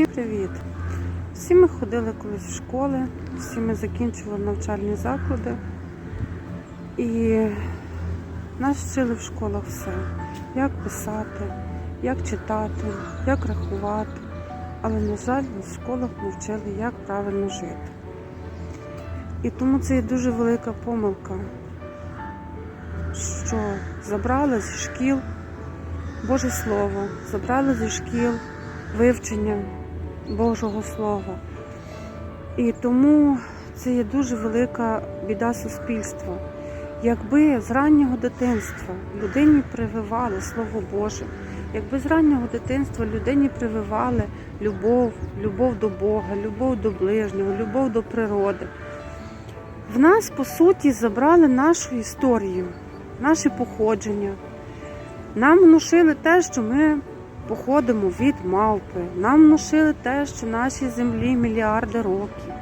Всім привіт! Всі ми ходили колись в школи, всі ми закінчували навчальні заклади. І нас вчили в школах все. Як писати, як читати, як рахувати. Але, на жаль, в школах не вчили, як правильно жити. І тому це є дуже велика помилка, що забрали зі шкіл Боже Слово, забрали зі шкіл вивчення Божого Слова. І тому це є дуже велика біда суспільства. Якби з раннього дитинства людині прививали Слово Боже, якби з раннього дитинства людині прививали любов, любов до Бога, любов до ближнього, любов до природи, в нас, по суті, забрали нашу історію, наше походження. Нам внушили те, що ми походимо від мавпи. Нам внушили те, що нашій землі мільярди років.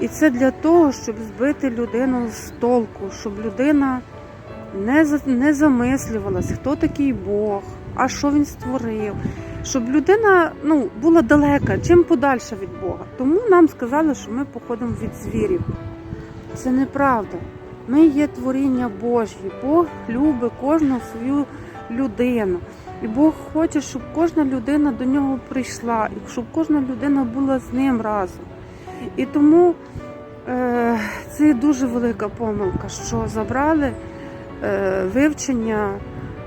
І це для того, щоб збити людину з толку, щоб людина не, не замислювалась, хто такий Бог, а що він створив. Щоб людина ну, була далека, чим подальше від Бога. Тому нам сказали, що ми походимо від звірів. Це неправда. Ми є творіння Божі. Бог любить кожну свою людину. І Бог хоче, щоб кожна людина до нього прийшла, і щоб кожна людина була з ним разом. І тому е, це дуже велика помилка, що забрали е, вивчення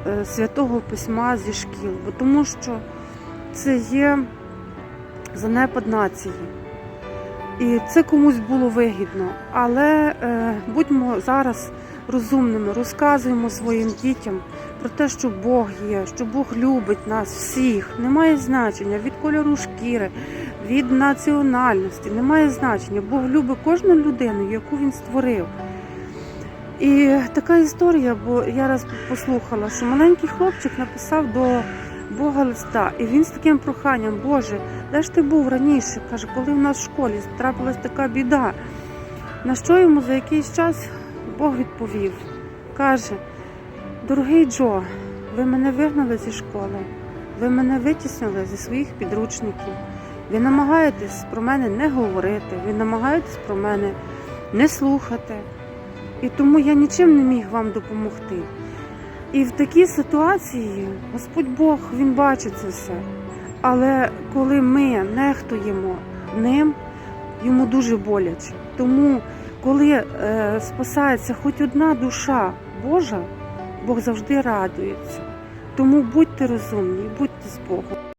е, святого письма зі шкіл, тому що це є занепад нації. І це комусь було вигідно. Але е, будьмо зараз розумними, розказуємо своїм дітям про те, що Бог є, що Бог любить нас всіх. Немає значення від кольору шкіри, від національності, немає значення. Бог любить кожну людину, яку він створив. І така історія, бо я раз послухала, що маленький хлопчик написав до Бога листа, і він з таким проханням, Боже, де ж ти був раніше? каже, коли в нас в школі трапилась така біда. На що йому за якийсь час Бог відповів, каже, дорогий Джо, ви мене вигнали зі школи, ви мене витіснили зі своїх підручників. Ви намагаєтесь про мене не говорити, ви намагаєтесь про мене не слухати. І тому я нічим не міг вам допомогти. І в такій ситуації Господь Бог Він бачить це все. Але коли ми нехтуємо ним, йому дуже боляче. Тому, коли е, спасається хоч одна душа Божа, Бог завжди радується. Тому будьте розумні, будьте з Богом.